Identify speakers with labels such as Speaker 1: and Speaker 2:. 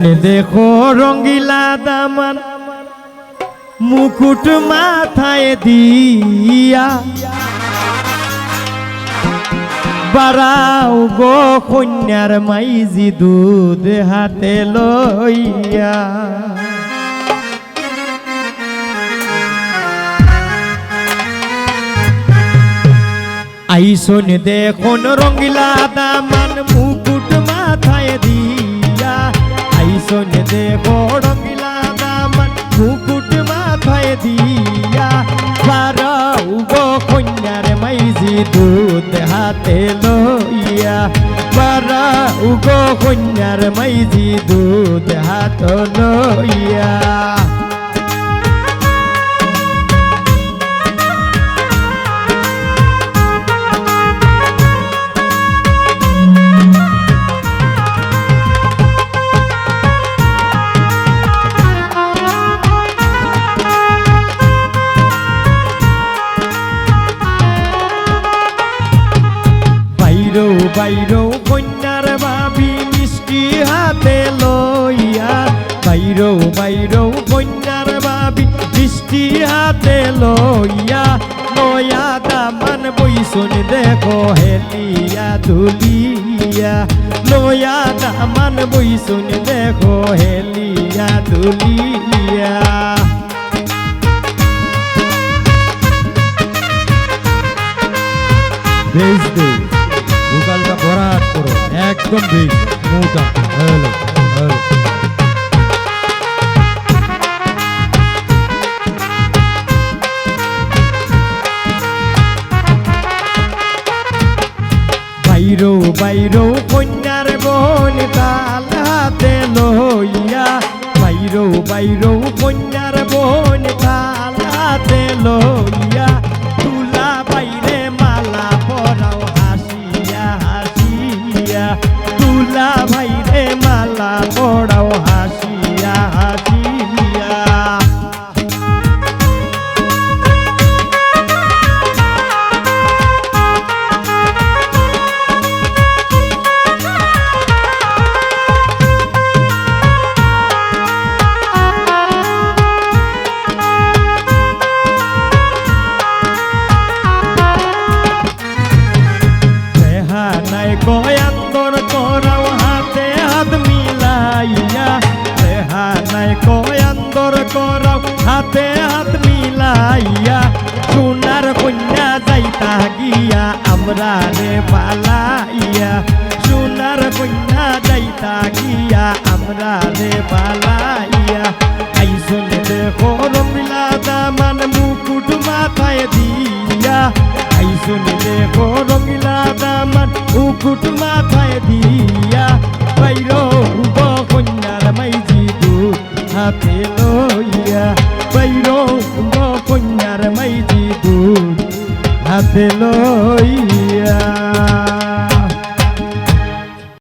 Speaker 1: দেখো রঙ্গিলা দামান, মুকুট মাথায় দিয়া। বারাও গো কন্যার মাইজি দুধ হাতে লইয়া। আইসন দেখুন রঙ্গিলা দামান মুকুট আইসন দেখো রঙ্গিলা দামান মুকুট মাথায় দিয়া পারাও গো কন্যার মাইজি দুধ হাতে লইয়া। পারাও গো কন্যার মাইজি দুধ হাত লইয়া। বাইরো কন্যার ভাবি মিষ্টি হাতে লইয়া। বাইরো বাইরো কন্যার ভাবি মিষ্টি হাতে লইয়া। নয়া দামান বইসুন দেখো হেলিয়া দুলিয়া। নয়া দামান বইসুন দেখো হেলিয়া দুলিয়া।
Speaker 2: বেশ। একদম বেশ মোটা হ্যালো হ্যালো
Speaker 1: বাইরো বাইরো কন্যার বোন তাল হাতে লইয়া। বাইরো বাইরো তুলা বাইরে হাতে হাত মিলাইয়া, সোনার কন্যা যাইতা গিয়া, আমরা রে পালাইয়া, সোনার কন্যা যাইতা গিয়া, আমরা রে পালাইয়া। আইসন দেখো রমিলা দামান মুকুট মাথায় দিয়া। আইসন দেখো রঙিলা দামান উকুট মাথায় দিয়া। বাইর কন্যার মাইজি দু হাতে হাতে লইয়া